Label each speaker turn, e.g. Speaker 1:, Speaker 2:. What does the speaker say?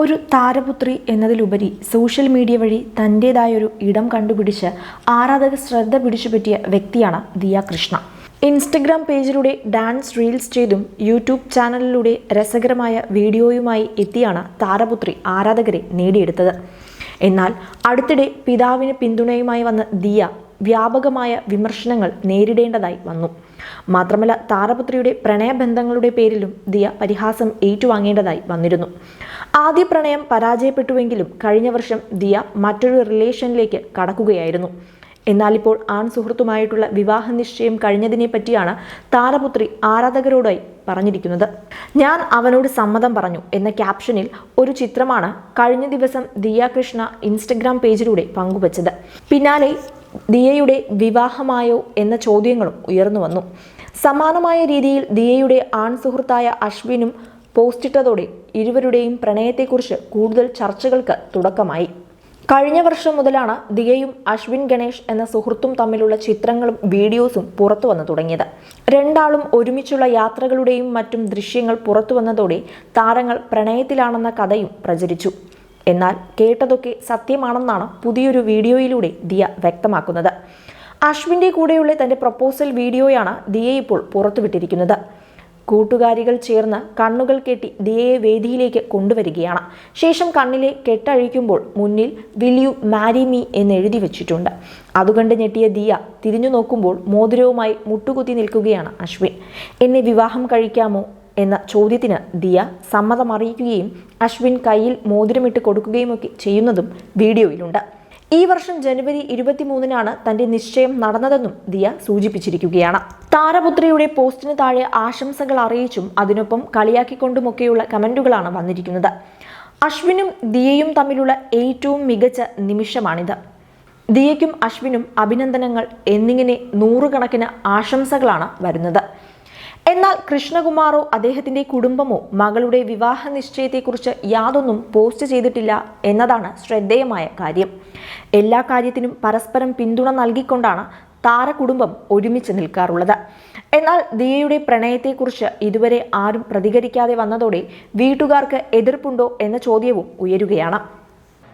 Speaker 1: ഒരു താരപുത്രി എന്നതിലുപരി social media വഴി തന്റേതായൊരു ഇടം കണ്ടുപിടിച്ച് ആരാധക ശ്രദ്ധ പിടിച്ചുപറ്റിയ വ്യക്തിയാണ് ദിയ കൃഷ്ണ. ഇൻസ്റ്റഗ്രാം പേജിലൂടെ ഡാൻസ് റീൽസ് ചെയ്തും യൂട്യൂബ് ചാനലിലൂടെ രസകരമായ വീഡിയോയുമായി എത്തിയാണ് താരപുത്രി ആരാധകരെ നേടിയെടുത്തത്. എന്നാൽ അടുത്തിടെ പിതാവിന് പിന്തുണയുമായി വന്ന ദിയ വ്യാപകമായ വിമർശനങ്ങൾ നേരിടേണ്ടതായി വന്നു. മാത്രമല്ല താരപുത്രിയുടെ പ്രണയബന്ധങ്ങളുടെ പേരിലും ദിയ പരിഹാസം ഏറ്റുവാങ്ങേണ്ടതായി വന്നിരുന്നു. ആദ്യ പ്രണയം പരാജയപ്പെട്ടുവെങ്കിലും കഴിഞ്ഞ വർഷം ദിയ മറ്റൊരു റിലേഷനിലേക്ക് കടക്കുകയായിരുന്നു. എന്നാൽ ഇപ്പോൾ ആൺ സുഹൃത്തുമായിട്ടുള്ള വിവാഹ നിശ്ചയം കഴിഞ്ഞതിനെ പറ്റിയാണ് താരപുത്രി ആരാധകരോടായി പറഞ്ഞിരിക്കുന്നത്. ഞാൻ അവനോട് സമ്മതം പറഞ്ഞു എന്ന ക്യാപ്ഷനിൽ ഒരു ചിത്രമാണ് കഴിഞ്ഞ ദിവസം ദിയ കൃഷ്ണ ഇൻസ്റ്റഗ്രാം പേജിലൂടെ പങ്കുവച്ചത്. പിന്നാലെ ദിയയുടെ വിവാഹമായോ എന്ന ചോദ്യങ്ങളും ഉയർന്നു വന്നു. സമാനമായ രീതിയിൽ ദിയയുടെ ആൺ സുഹൃത്തായ അശ്വിനും പോസ്റ്റിട്ടതോടെ ഇരുവരുടെയും പ്രണയത്തെക്കുറിച്ച് കൂടുതൽ ചർച്ചകൾക്ക് തുടക്കമായി. കഴിഞ്ഞ വർഷം മുതലാണ് ദിയയും അശ്വിൻ ഗണേഷ് എന്ന സുഹൃത്തും തമ്മിലുള്ള ചിത്രങ്ങളും വീഡിയോസും പുറത്തു വന്നു തുടങ്ങിയത്. രണ്ടാളും ഒരുമിച്ചുള്ള യാത്രകളുടെയും മറ്റും ദൃശ്യങ്ങൾ പുറത്തു വന്നതോടെ താരങ്ങൾ പ്രണയത്തിലാണെന്ന കഥയും പ്രചരിച്ചു. എന്നാൽ കേട്ടതൊക്കെ സത്യമാണെന്നാണ് പുതിയൊരു വീഡിയോയിലൂടെ ദിയ വ്യക്തമാക്കുന്നത്. അശ്വിന്റെ കൂടെയുള്ള തന്റെ പ്രപ്പോസൽ വീഡിയോയാണ് ദിയെ ഇപ്പോൾ പുറത്തുവിട്ടിരിക്കുന്നത്. കൂട്ടുകാരികൾ ചേർന്ന് കണ്ണുകൾ കെട്ടി ദിയയെ വേദിയിലേക്ക് കൊണ്ടുവരികയാണ്. ശേഷം കണ്ണിലെ കെട്ടഴിക്കുമ്പോൾ മുന്നിൽ വിൽ യു മാരി മീ എന്ന് എഴുതി വെച്ചിട്ടുണ്ട്. അതുകണ്ട് ഞെട്ടിയ ദിയ തിരിഞ്ഞു നോക്കുമ്പോൾ മോതിരവുമായി മുട്ടുകുത്തി നിൽക്കുകയാണ് അശ്വിൻ. എന്നെ വിവാഹം കഴിക്കാമോ? എന്ന ചോദ്യത്തിന് ദിയ സമ്മതം അറിയിക്കുകയും അശ്വിൻ കയ്യിൽ മോതിരമിട്ട് കൊടുക്കുകയുമൊക്കെ ചെയ്യുന്നതും വീഡിയോയിലുണ്ട്. ഈ വർഷം ജനുവരി ഇരുപത്തിമൂന്നിനാണ് തന്റെ നിശ്ചയം നടന്നതെന്നും ദിയ സൂചിപ്പിച്ചിരിക്കുകയാണ്. താരപുത്രിയുടെ പോസ്റ്റിന് താഴെ ആശംസകൾ അറിയിച്ചും അതിനൊപ്പം കളിയാക്കിക്കൊണ്ടുമൊക്കെയുള്ള കമന്റുകളാണ് വന്നിരിക്കുന്നത്. അശ്വിനും ദിയയും തമ്മിലുള്ള ഏറ്റവും മികച്ച നിമിഷമാണിത്. ദിയയ്ക്കും അശ്വിനും അഭിനന്ദനങ്ങൾ എന്നിങ്ങനെ നൂറുകണക്കിന് ആശംസകളാണ് വരുന്നത്. എന്നാൽ കൃഷ്ണകുമാറോ അദ്ദേഹത്തിന്റെ കുടുംബമോ മകളുടെ വിവാഹ നിശ്ചയത്തെക്കുറിച്ച് യാതൊന്നും പോസ്റ്റ് ചെയ്തിട്ടില്ല എന്നതാണ് ശ്രദ്ധേയമായ കാര്യം. എല്ലാ കാര്യത്തിനും പരസ്പരം പിന്തുണ നൽകിക്കൊണ്ടാണ് താരകുടുംബം ഒരുമിച്ച് നിൽക്കാറുള്ളത്. എന്നാൽ ദിയയുടെ പ്രണയത്തെക്കുറിച്ച് ഇതുവരെ ആരും പ്രതികരിക്കാതെ വന്നതോടെ വീട്ടുകാർക്ക് എതിർപ്പുണ്ടോ എന്ന ചോദ്യവും ഉയരുകയാണ്.